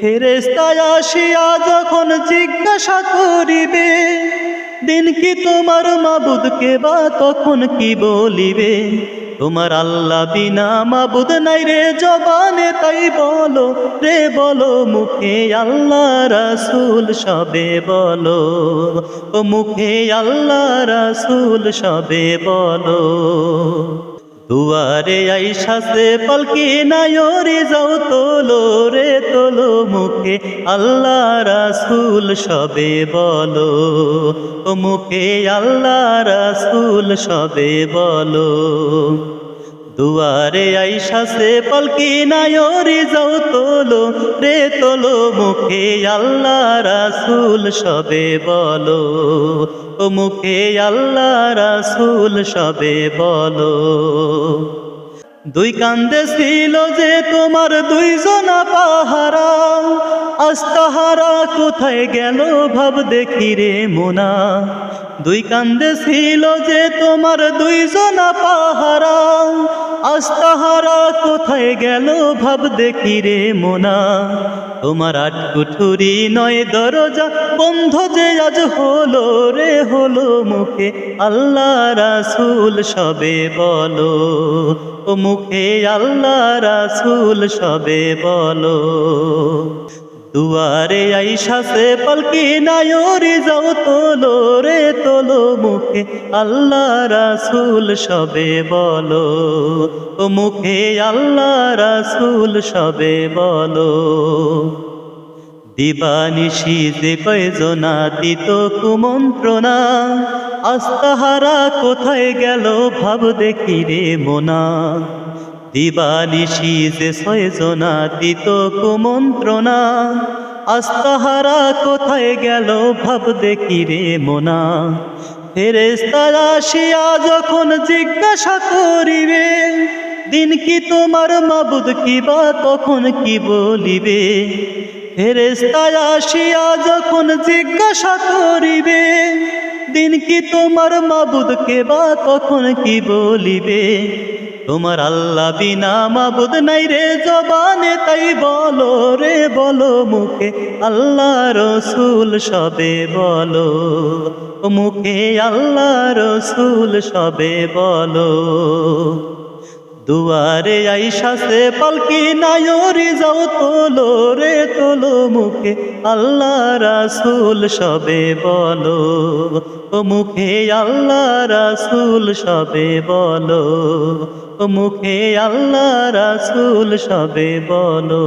ফেরেস্তায় আসিয়া যখন জিজ্ঞাসা করিবে, দিন কি তোমার মাবুদকে বা তখন কি বলিবে? তোমার আল্লাহ বিনা মাবুদ নাই রে জবানে, তাই বলো রে, বলো মুখে আল্লাহ রাসূল সবে বলো। ও মুখে আল্লাহ রাসুল সবে বলো। দুয়ারে আইসাসে পালকি নায়রে যাও তোলো রে তোলো মুখে, আল্লাহ রাসুল সবে বলো। ও মুখে আল্লাহ রাসুল সবে বলো। দুয়ারে আইসাসে পালকি নায়রে যাও তোলো, রে তোলো মুখে আল্লাহ রাসূল সবে বলো। ও মুখে আল্লাহ রাসূল সবে বলো। দুই কান্দে ছিল যে তোমার দুইজনা পাহারা আস্তাহারা কোথায় গেল ভাব দেখি রে মোনা। দুই কান্দে ছিল যে তোমার দুইজনা পাহারা আস্তাহারা কোথায় গেল ভাব দেখি রে মোনা। তোমার আট কুঠুরি নয় দরজা, বন্ধ যে আজ হলো রে, হলো মুখে। আল্লাহ রাসূল সবে বলো, ও মুখে আল্লাহ রাসূল সবে বলো। দুয়ারে আইসাসে পালকি নায়রে যাও তোলো রে তোলো মুখে। আল্লাহ রাসূল সবে বলো, ও মুখে আল্লাহ রাসূল সবে বলো। দিবানিশি যে কয়জনা দিত কুমন্ত্রণা আস্তাহারা কোথায় গেল ভাব দেখি রে মোনা। দিবানিশি যে ছয়জনা দিত কুমন্ত্রণা আস্তাহারা কোথায় গেল ভাব দেখি রে মোনা। ফেরেস্তারা আসিয়া যখন জিজ্ঞাসা করিবে, দিন কি তোমার মাবুদ কি বা তখন কি বলিবে? ফেরেস্তায় আসিয়া যখন জিজ্ঞাসা করিবে, দিন কি তোমার মাবুদকে বা তখন কি বলিবে? তোমার আল্লাহ বিনা মাবুদ নাই রে জবানে, তাই বলো রে, বলো মুখে, আল্লাহ রসুল সবে বলো। মুখে আল্লাহ রসুল সবে বলো। দুয়ারে আইসাসে পালকি নায়রে যাও তোলো রে, তোলো মুখে, আল্লাহ রাসূল সবে বলো। ও মুখে আল্লাহ রাসূল সবে বলো। মুখে আল্লাহ রাসুল সবে বলো।